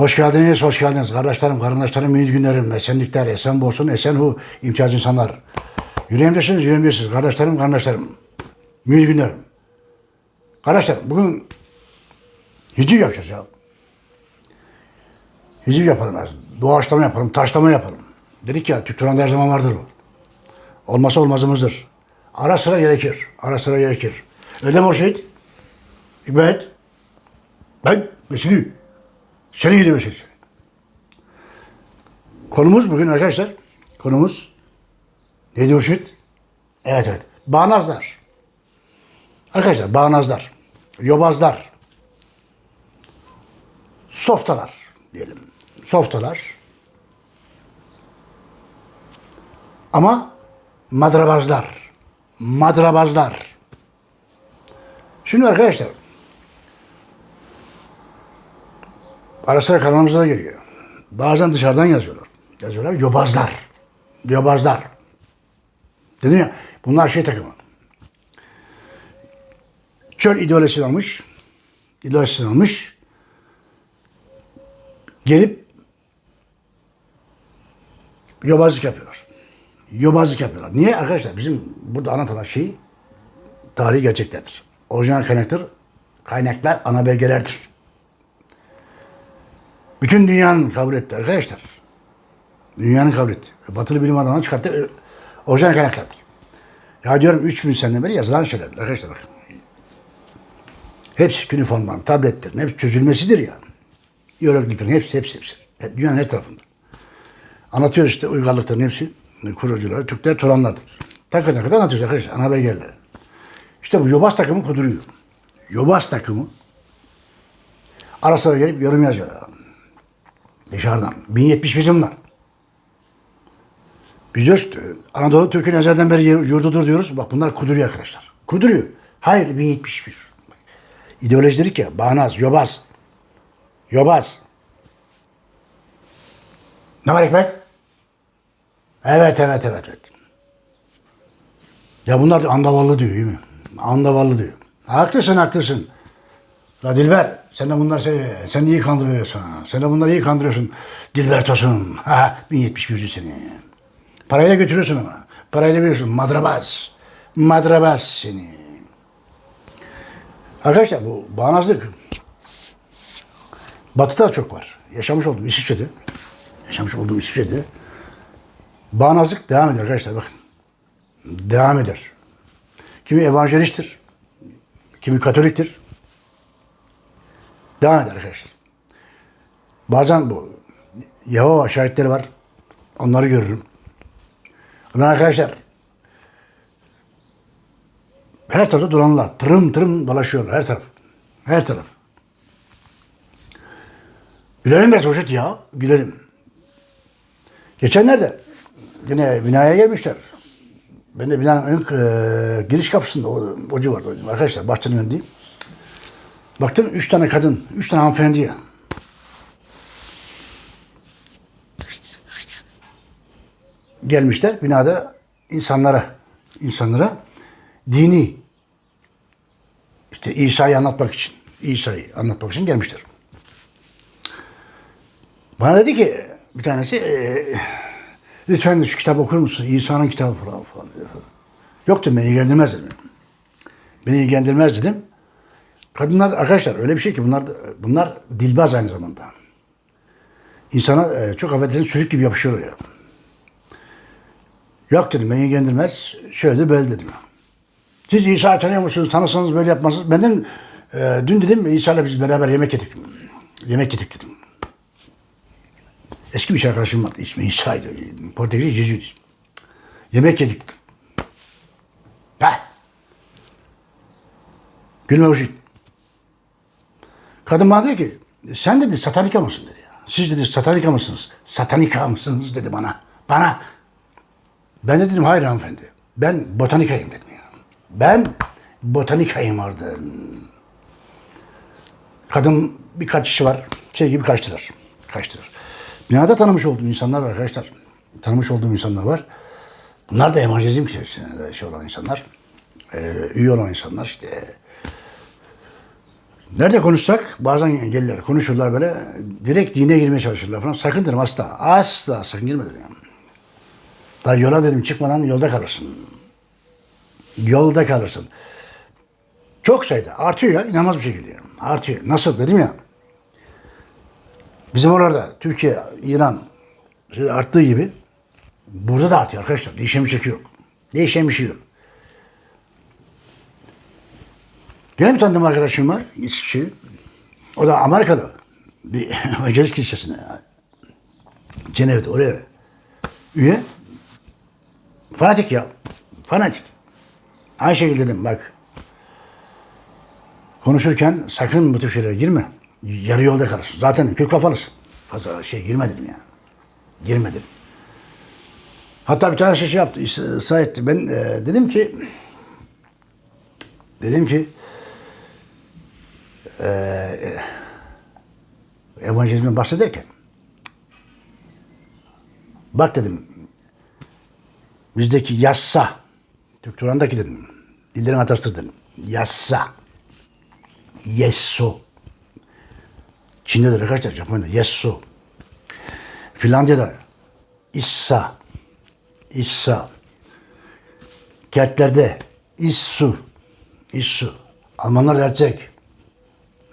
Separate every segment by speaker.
Speaker 1: Hoş geldiniz, hoş geldiniz. Kardeşlerim, kardeşlerim, minik günlerim, esenlikler, esen bolsun, esen hu, imtiyaz insanlar. Yüreğimdesiniz, yüreğimdesiniz. Kardeşlerim, kardeşlerim, minik günlerim. Kardeşlerim, bugün hiciv yapacağız ya. Hiciv yapalım lazım. Doğaçlama yapalım, taşlama yapalım. Dedik ya, Türk Turan'da her zaman vardır bu. Olmasa olmazımızdır. Ara sıra gerekir, ara sıra gerekir. Öyle mi Murşit? Hikmet? Ben, Vesili. Seni gidi Vesili seni. Konumuz bugün arkadaşlar, konumuz neydi Murşit? Evet evet, bağnazlar. Arkadaşlar bağnazlar, yobazlar, softalar diyelim. Softalar. Ama madrabazlar. Madrabazlar. Şimdi arkadaşlar ara sıra kanalımıza da geliyor. Bazen dışarıdan yazıyorlar. Yazıyorlar yobazlar. Yobazlar. Dedim ya bunlar şey takımı. Çöl ideolojisini almış. ideolojisini almış. Gelip yobazlık yapıyorlar. Yobazlık yapıyorlar. Niye? Arkadaşlar bizim burada anlatılan şey tarihi gerçeklerdir. Orijinal kaynaktır. Kaynaklar ana belgelerdir. Bütün dünyanın kabul etti arkadaşlar. Dünyanın kabul etti. Batılı bilim adamları çıkarttı. e, Orijinal kaynaklardır. Ya diyorum 3000 seneden beri yazılan şeyler arkadaşlar bakın. Hepsi üniformanın, tabletlerin hepsi çözülmesidir yani. Hierogliflerin hepsi, hepsi, hepsi. E, Dünyanın her tarafında. Anlatıyor işte uygarlıkların hepsi. Kurucuları, Türkler, Turanlardır. Takır takır anlatıyoruz arkadaşlar. Ana belgeler. İşte bu Yobaz takımı kuduruyor. Yobaz takımı ara sıra gelip yorum yazıyorlar. Dışarıdan. 1071 yıllar. Biz diyoruz ki, Anadolu Türk'ün ezelden beri yurdudur diyoruz. Bak bunlar kuduruyor arkadaşlar. Kuduruyor. Hayır 1071. İdeoloji dedik ya. Bağnaz, yobaz. Yobaz. Ne var Hikmet? Evet, evet, evet, evet. Ya bunlar andavallı diyor değil mi? Andavallı diyor. Haklısın, haklısın. La Dilber, sen de bunlar sen, sen iyi kandırıyorsun. Sen de bunları iyi kandırıyorsun. Dilber Tosun. Ha, 1071 seni. Parayla götürüyorsun ama. Parayla veriyorsun. Madrabaz. Madrabaz seni. Arkadaşlar bu bağnazlık Batı'da çok var. Yaşamış olduğum İsviçre'de. Yaşamış olduğum İsviçre'de. Bağnazlık devam eder arkadaşlar bakın. Devam eder. Kimi evangelisttir. Kimi katoliktir. Devam eder arkadaşlar. Bazen bu Yehova şahitleri var. Onları görürüm. Ben arkadaşlar her tarafta dolanlar. Tırım tırım dolaşıyorlar her taraf. Her taraf. Gülelim biraz Hoşet ya. Gülelim. Geçenlerde yine binaya gelmişler. Ben de binanın ön e, giriş kapısında o, o civardaydım. Arkadaşlar bahçenin önündeyim. Baktım üç tane kadın, üç tane hanımefendi ya. Gelmişler binada insanlara, insanlara dini işte İsa'yı anlatmak için, İsa'yı anlatmak için gelmişler. Bana dedi ki bir tanesi e, lütfen şu kitabı okur musun? İsa'nın kitabı falan falan. Yok dedim beni ilgilendirmez dedim. Beni ilgilendirmez dedim. Kadınlar arkadaşlar öyle bir şey ki bunlar bunlar dilbaz aynı zamanda. İnsana e, çok affedersin sürük gibi yapışıyor ya. Yok dedim beni ilgilendirmez. Şöyle de böyle dedim. Siz İsa'yı tanıyor musunuz? Tanısanız böyle yapmazsınız. Benden e, dün dedim İsa'yla biz beraber yemek yedik. Yemek yedik dedim. Eski bir şey arkadaşım vardı. İsmi İsa'ydı. Portekizce Jesuit ismi. Yemek yedik. Heh. Gülme Hoşit. Kadın bana dedi ki sen dedi satanika mısın dedi. Siz dedi satanika mısınız? Satanika mısınız dedi bana. Bana. Ben de dedim hayır hanımefendi. Ben botanikayım dedim ya. Ben botanikayım orada. Kadın birkaç kişi var. Şey gibi kaçtılar. Kaçtılar. Binada tanımış olduğum insanlar var arkadaşlar. Tanımış olduğum insanlar var. Bunlar da evangelizm kilisesinde şey olan insanlar. Ee, üye olan insanlar işte Nerede konuşsak bazen gelirler konuşurlar böyle direkt dine girmeye çalışırlar falan. Sakın dedim asla. Asla sakın girme dedim. Yani. Daha yola dedim çıkmadan yolda kalırsın. Yolda kalırsın. Çok sayıda. Artıyor ya inanılmaz bir şekilde. Artıyor. Nasıl dedim ya. Bizim oralarda Türkiye, İran şey arttığı gibi burada da artıyor arkadaşlar. Değişen bir şey yok. Değişen bir şey yok. Bir tanıdığım arkadaşım var. İsviçre. O da Amerika'da. Bir Evangelist Kilisesi'ne. Cenevre'de oraya üye. Fanatik ya. Fanatik. Aynı şekilde dedim bak. Konuşurken sakın bu tür şeylere girme. Yarı yolda kalırsın. Zaten kök kafalısın. Fazla şey girmedim ya. Girmedim. Hatta bir tane şey, şey yaptı, ısrar etti. Ben e, dedim ki dedim ki e, evangelizmden bahsederken bak dedim bizdeki yassa Türk Turan'daki dedim dillerin atasıdır dedim. Yassa Yesso. Çin'de de arkadaşlar Japonya'da Yesso. Finlandiya'da İssa. İssa. Keltlerde İssu. İssu. Almanlar gerçek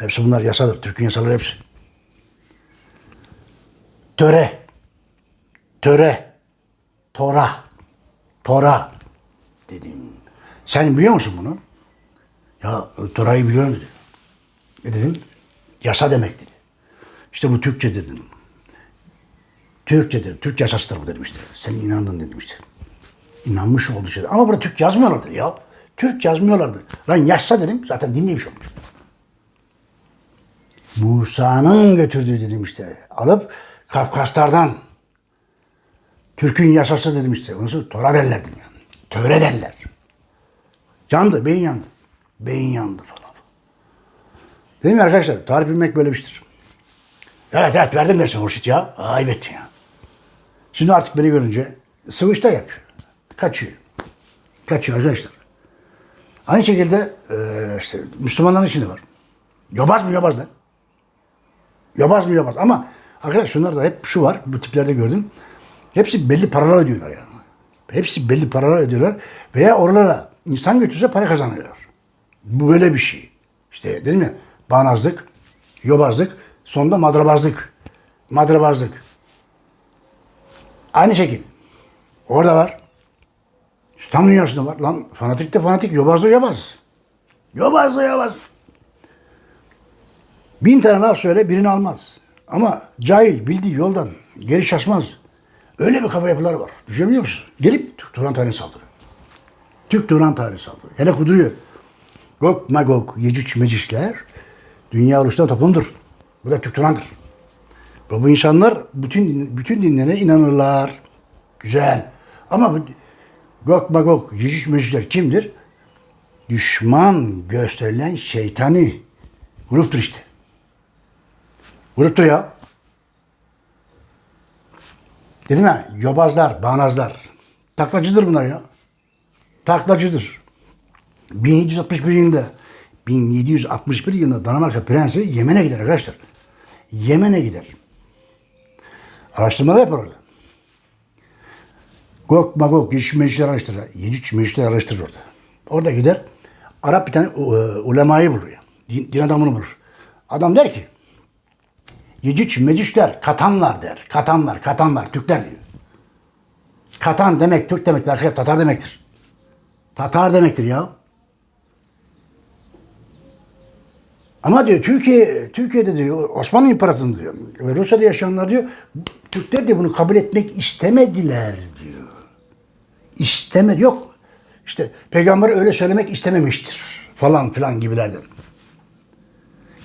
Speaker 1: Hepsi bunlar yasadır. Türk'ün yasaları hepsi. Töre. Töre. Tora. Tora. Dedim. Sen biliyor musun bunu? Ya Tora'yı biliyorum dedi. Ne dedim? Yasa demek dedi. İşte bu Türkçe dedim. Türkçedir. Türk yasasıdır bu dedim işte. Sen inandın dedim işte. İnanmış oldu işte. Ama burada Türk yazmıyorlardı ya. Türk yazmıyorlardı. Lan yazsa dedim zaten dinlemiş olmuş. Musa'nın götürdüğü dedim işte. Alıp Kafkaslardan Türk'ün yasası dedim işte. Onu sonra Tora derler dedim yani. Töre derler. Yandı, beyin yandı. Beyin yandı falan. Dedim ya arkadaşlar, tarih bilmek böyle bir şeydir. Evet evet verdim dersin Hurşit ya. Ayıp ettin ya. Şimdi artık beni görünce sıvışta yapıyor. Kaçıyor. Kaçıyor arkadaşlar. Aynı şekilde e, işte Müslümanların içinde var. Yobaz mı yobaz lan? Yobaz mı yobaz ama arkadaş şunlar da hep şu var bu tiplerde gördüm. Hepsi belli paralar ödüyorlar yani. Hepsi belli paralar ödüyorlar veya oralara insan götürse para kazanıyorlar. Bu böyle bir şey. İşte dedim ya bağnazlık, yobazlık, sonunda madrabazlık. Madrabazlık. Aynı şekil. Orada var. İslam dünyasında var. Lan fanatik de fanatik, yobaz da yobaz. Yobaz da yobaz. Bin tane laf söyle birini almaz. Ama cahil bildiği yoldan geri şaşmaz. Öyle bir kafa yapıları var. Düşünebiliyor musun? Gelip Türk Turan tarihi saldırıyor. Türk Turan tarihi saldırıyor. Hele kuduruyor. Gok, Magog, Yecüc, Mecücler dünya oluşturan toplumdur. Bu da Türk Turan'dır. Ve bu insanlar bütün bütün dinlere inanırlar. Güzel. Ama bu Gok, Magog, Yecüc, Mecücler kimdir? Düşman gösterilen şeytani gruptur işte. Gruptur ya. Dedim ya, yobazlar, bağnazlar. Taklacıdır bunlar ya. Taklacıdır. 1761 yılında 1761 yılında Danimarka prensi Yemen'e gider arkadaşlar. Yemen'e gider. Araştırmalar yapar orada. Gok Magog, Yeşil Meclisleri araştırır. Yecüc Meclisleri araştırır orada. Orada gider. Arap bir tane e, ulemayı bulur ya. Din, din adamını bulur. Adam der ki Yecüc Mecücler Katanlar der. Katanlar, Katanlar, Türkler diyor. Katan demek Türk demektir arkadaşlar. Tatar demektir. Tatar demektir ya. Ama diyor Türkiye Türkiye'de diyor Osmanlı İmparatorluğu diyor ve Rusya'da yaşayanlar diyor Türkler de bunu kabul etmek istemediler diyor. İstemedi yok. İşte peygamber öyle söylemek istememiştir falan filan gibilerden.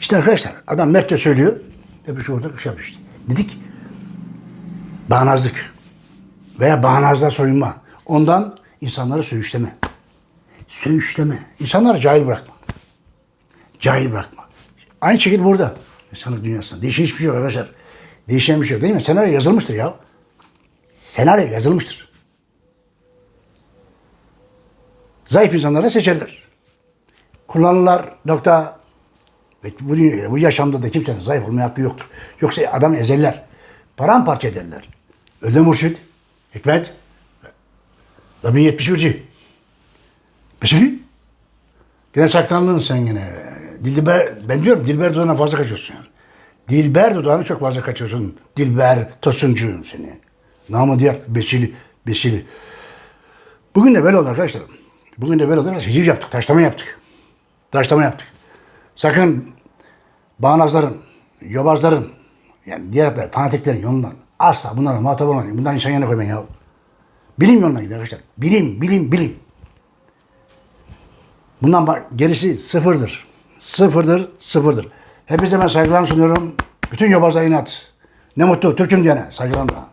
Speaker 1: İşte arkadaşlar adam mertçe söylüyor. Öbür orada kış yapıyor işte. Dedik bağnazlık veya bağnazda soyunma. Ondan insanları söğüşleme. Söğüşleme. İnsanları cahil bırakma. Cahil bırakma. Aynı şekilde burada. İnsanlık dünyasında. Değişen hiçbir şey yok arkadaşlar. Değişen bir şey yok değil mi? Senaryo yazılmıştır ya. Senaryo yazılmıştır. Zayıf insanları seçerler. Kullanırlar nokta Ve bu, bu yaşamda da kimsenin zayıf olmaya hakkı yoktur. Yoksa adamı ezerler. Paramparça ederler. Öyle Murşit, Hikmet, da 1071'ci. Mesela Gene saklandın sen yine. Dilber, ben diyorum Dilber Dudağı'na fazla kaçıyorsun yani. Dilber Dudağı'na çok fazla kaçıyorsun. Dilber Tosuncuğum seni. Namı diğer Besili, Besili. Bugün de böyle oldu arkadaşlar. Bugün de böyle oldu. Hiciv yaptık, taşlama yaptık. Taşlama yaptık. Sakın bağnazların, yobazların, yani diğer fanatiklerin yolundan asla bunlarla muhatap olmayın. Bunların insan yerine koymayın ya. Bilim yoluna gidin arkadaşlar. Bilim, bilim, bilim. Bundan bak gerisi sıfırdır. Sıfırdır, sıfırdır. Hepinize ben saygılarımı sunuyorum. Bütün yobazlara inat. Ne mutlu Türk'üm diyene saygılarımla.